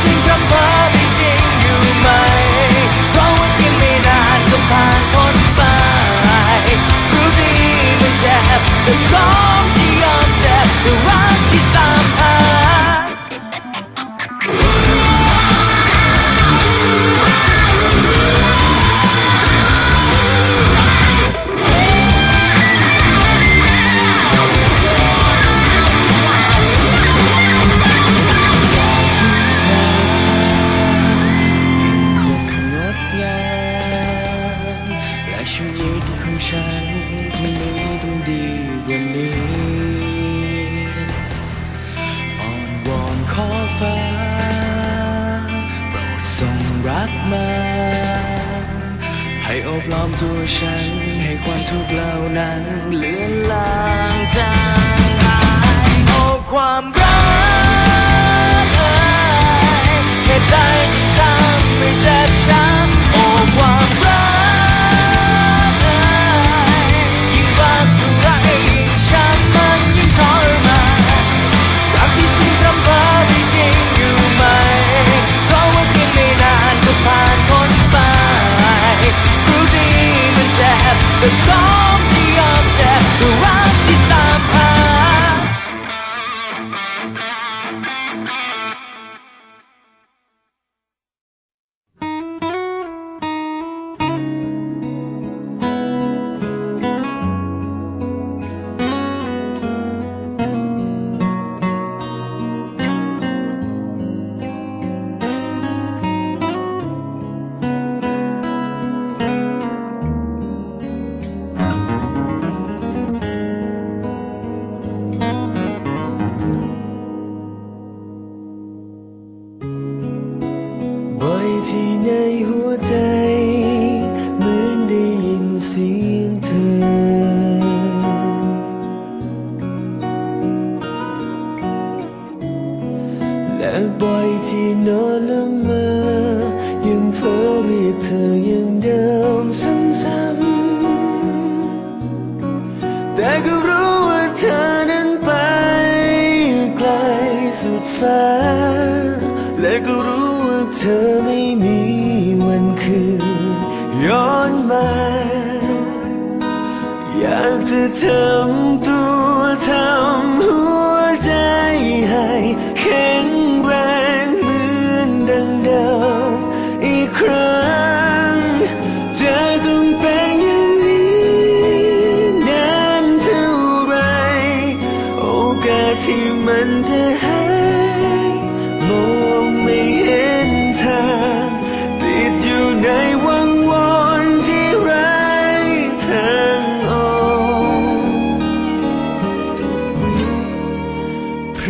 ฉันพำเพ้อมีจริงอยู่ไหม เพราะว่าเพีไม่นานก็ผ่านพ้นไป รู้ดีมันจ็ต่ขอ ตัวฉันให้ความทุกข์เหล่านั้นเลือนลางจาง เธอไม่มีวันคืนย้อนมา อยากจะทำตัวทำหัวใจให้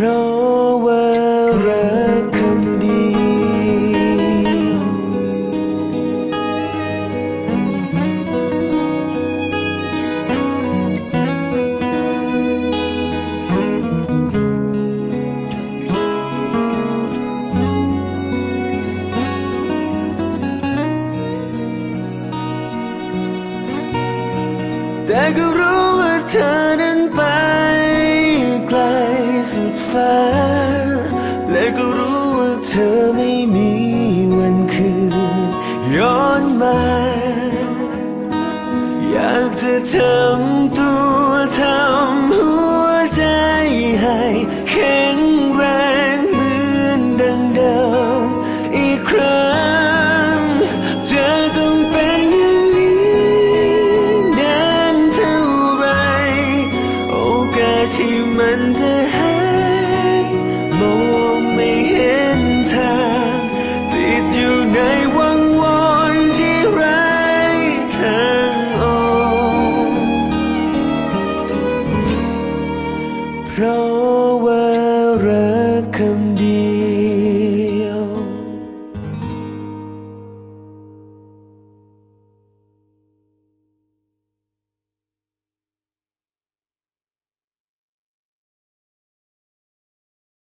ราะว่ารักคำดีแต่ก็รู้ว่าเธอนั้นไป สุดฟ้า และก็รู้ว่าเธอไม่มีวันคืน ย้อนมา อยากจะทำตัวทำ